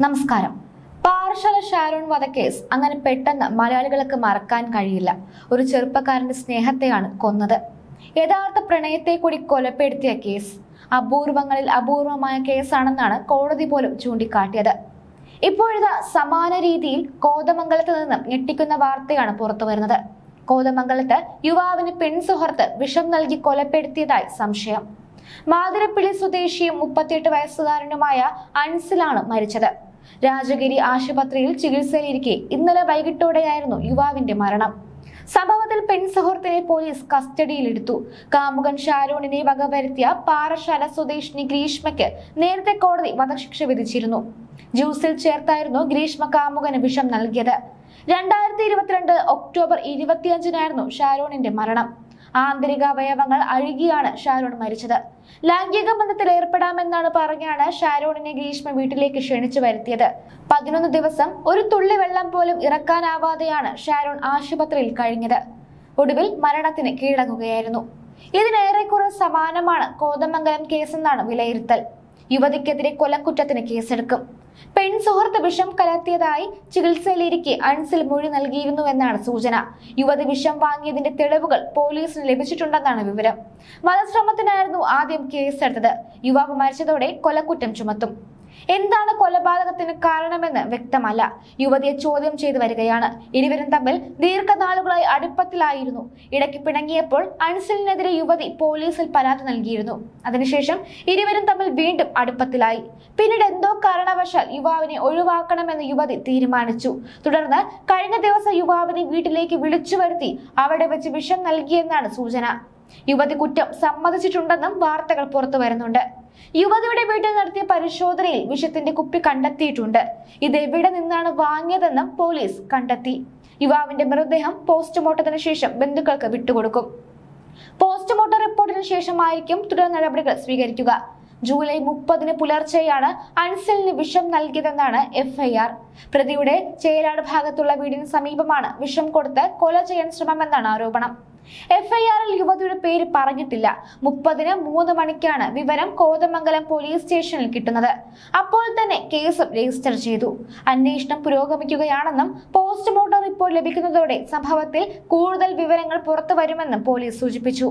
നമസ്കാരം. പാറശാല ഷാരോൺ വധക്കേസ് അങ്ങനെ പെട്ടെന്ന് മലയാളികൾക്ക് മറക്കാൻ കഴിയില്ല. ഒരു ചെറുപ്പക്കാരന്റെ സ്നേഹത്തെയാണ് കൊന്നത്. യഥാർത്ഥ പ്രണയത്തെ കൂടി കൊലപ്പെടുത്തിയ കേസ്. അപൂർവങ്ങളിൽ അപൂർവമായ കേസാണെന്നാണ് കോടതി പോലും ചൂണ്ടിക്കാട്ടിയത്. ഇപ്പോഴിതാ സമാന രീതിയിൽ കോതമംഗലത്ത് നിന്നും ഞെട്ടിക്കുന്ന വാർത്തയാണ് പുറത്തു വരുന്നത്. കോതമംഗലത്ത് യുവാവിന് പെൺസുഹൃത്ത് വിഷം നൽകി കൊലപ്പെടുത്തിയതായി സംശയം. മാതിരപ്പിള്ളി സ്വദേശിയും മുപ്പത്തിയെട്ട് വയസ്സുകാരനുമായ അൻസിലാണ് മരിച്ചത്. രാജഗിരി ആശുപത്രിയിൽ ചികിത്സയിലിരിക്കെ ഇന്നലെ വൈകിട്ടോടെയായിരുന്നു യുവാവിന്റെ മരണം. സംഭവത്തിൽ പെൺസുഹൃത്തിനെ പോലീസ് കസ്റ്റഡിയിലെടുത്തു. കാമുകൻ ഷാരോണിനെ വകവരുത്തിയ പാറശാല സ്വദേശിനി ഗ്രീഷ്മയ്ക്ക് നേരത്തെ കോടതി വധശിക്ഷ വിധിച്ചിരുന്നു. ജ്യൂസിൽ ചേർത്തായിരുന്നു ഗ്രീഷ്മ കാമുകന് വിഷം നൽകിയത്. രണ്ടായിരത്തി ഇരുപത്തിരണ്ട് ഒക്ടോബർ ഇരുപത്തിയഞ്ചിനായിരുന്നു ഷാരോണിന്റെ മരണം. ആന്തരിക അവയവങ്ങൾ അഴുകിയാണ് ഷാരോൺ മരിച്ചത്. ലൈംഗിക ബന്ധത്തിൽ ഏർപ്പെടാമെന്നാണ് പറഞ്ഞാണ് ഷാരോണിനെ ഗ്രീഷ്മ വീട്ടിലേക്ക് ക്ഷണിച്ചു വരുത്തിയത്. പതിനൊന്ന് ദിവസം ഒരു തുള്ളി വെള്ളം പോലും ഇറക്കാനാവാതെയാണ് ഷാരോൺ ആശുപത്രിയിൽ കഴിഞ്ഞത്. ഒടുവിൽ മരണത്തിന് കീഴടങ്ങുകയായിരുന്നു. ഇതിനേറെക്കുറെ സമാനമാണ് കോതമംഗലം കേസെന്നാണ് വിലയിരുത്തൽ. യുവതിക്കെതിരെ കൊലക്കുറ്റത്തിന് കേസെടുക്കും. പെൺ സുഹൃത്ത് വിഷം കലർത്തിയതായി ചികിത്സയിലിരിക്കെ അൻസിൽ മൊഴി നൽകിയിരുന്നുവെന്നാണ് സൂചന. യുവതി വിഷം വാങ്ങിയതിന്റെ തെളിവുകൾ പോലീസിന് ലഭിച്ചിട്ടുണ്ടെന്നാണ് വിവരം. വധശ്രമത്തിനായിരുന്നു ആദ്യം കേസെടുത്തത്. യുവാവ് മരിച്ചതോടെ കൊലക്കുറ്റം ചുമത്തും. എന്താണ് കൊലപാതകത്തിന് കാരണമെന്ന് വ്യക്തമല്ല. യുവതിയെ ചോദ്യം ചെയ്തു വരികയാണ്. ഇരുവരും തമ്മിൽ ദീർഘനാളുകളായി അടുപ്പത്തിലായിരുന്നു. ഇടയ്ക്ക് പിണങ്ങിയപ്പോൾ അൻസലിനെതിരെ യുവതി പോലീസിൽ പരാതി നൽകിയിരുന്നു. അതിനുശേഷം ഇരുവരും തമ്മിൽ വീണ്ടും അടുപ്പത്തിലായി. പിന്നീട് എന്തോ കാരണവശാൽ യുവാവിനെ ഒഴിവാക്കണമെന്ന് യുവതി തീരുമാനിച്ചു. തുടർന്ന് കഴിഞ്ഞ ദിവസം യുവാവിനെ വീട്ടിലേക്ക് വിളിച്ചു വരുത്തി അവിടെ വെച്ച് വിഷം നൽകിയെന്നാണ് സൂചന. യുവതി കുറ്റം സമ്മതിച്ചിട്ടുണ്ടെന്നും വാർത്തകൾ പുറത്തു വരുന്നുണ്ട്. യുവതിയുടെ വീട്ടിൽ നടത്തിയ പരിശോധനയിൽ വിഷത്തിന്റെ കുപ്പി കണ്ടെത്തിയിട്ടുണ്ട്. ഇത് എവിടെ നിന്നാണ് വാങ്ങിയതെന്നും പോലീസ് കണ്ടെത്തി. യുവാവിന്റെ മൃതദേഹം പോസ്റ്റ്മോർട്ടത്തിന് ശേഷം ബന്ധുക്കൾക്ക് വിട്ടുകൊടുക്കും. പോസ്റ്റ്മോർട്ടം റിപ്പോർട്ടിന് ശേഷമായിരിക്കും തുടർ നടപടികൾ സ്വീകരിക്കുക. ജൂലൈ മുപ്പതിന് പുലർച്ചെയാണ് അൻസലിന് വിഷം നൽകിയതെന്നാണ് എഫ്ഐആർ. പ്രതിയുടെ ചേരാട് ഭാഗത്തുള്ള വീടിന് സമീപമാണ് വിഷം കൊടുത്ത് കൊല ചെയ്യാൻ ശ്രമമെന്നാണ് ആരോപണം. എഫ്ഐആറിൽ യുവതിയുടെ പേര് പറഞ്ഞിട്ടില്ല. മുപ്പതിന് മൂന്ന് മണിക്കാണ് വിവരം കോതമംഗലം പോലീസ് സ്റ്റേഷനിൽ കിട്ടുന്നത്. അപ്പോൾ തന്നെ കേസും രജിസ്റ്റർ ചെയ്തു. അന്വേഷണം പുരോഗമിക്കുകയാണെന്നും പോസ്റ്റ്മോർട്ടം റിപ്പോർട്ട് ലഭിക്കുന്നതോടെ സംഭവത്തിൽ കൂടുതൽ വിവരങ്ങൾ പുറത്തു വരുമെന്നും പോലീസ് സൂചിപ്പിച്ചു.